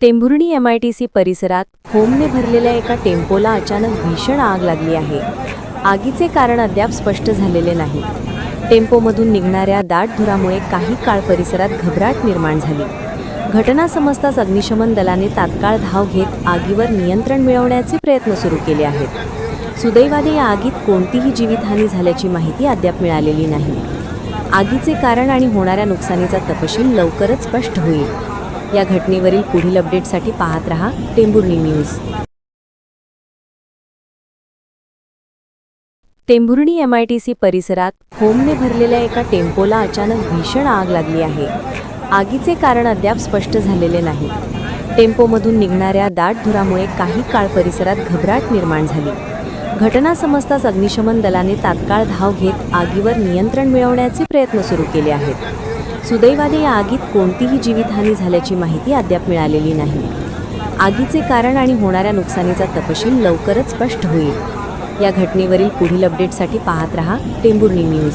Tembhurni MITC परिसरात होमने भरलेल्या एका टेम्पोला अचानक भीषण आग लागली आहे. आगीचे कारण अद्याप स्पष्ट झालेले नाही. टेम्पोमधून निघणाऱ्या दाट धुरामुळे काही काळ परिसरात घबराट निर्माण झाली. घटना समजताच अग्निशमन दलाने तात्काळ धाव घेत आगीवर नियंत्रण मिळवण्याचे प्रयत्न सुरू केले आहेत. सुदैवाने या आगीत कोणतीही जीवितहानी झाल्याची माहिती अद्याप मिळालेली नाही. आगीचे कारण आणि होणाऱ्या नुकसानीचा तपशील लवकरच स्पष्ट होईल. या घटनेवरील पुढील अपडेटसाठी पाहत रहा Tembhurni news. Tembhurni M I T C परिसरात होमने भरलेल्या एका टेम्पोला अचानक भीषण आग लागली आहे. आगीचे कारण अद्याप स्पष्ट झालेले नाही. टेम्पोमधून निघणाऱ्या दाट धुरामुळे काही काळ परिसरात घबराट निर्माण झाली. घटना समजताच अग्निशमन दलाने तात्काळ धाव घेत आगीवर नियंत्रण मिळवण्याचे प्रयत्न सुरू केले आहेत. सुदैवाने या आगीत कोणतीही जीवितहानी झाल्याची माहिती अद्याप मिळालेली नाही. आगीचे कारण आणि होणाऱ्या नुकसानीचा तपशील लवकरच स्पष्ट होईल. या घटनेवरील पुढील अपडेटसाठी पाहत रहा टेंभुर्णी न्यूज.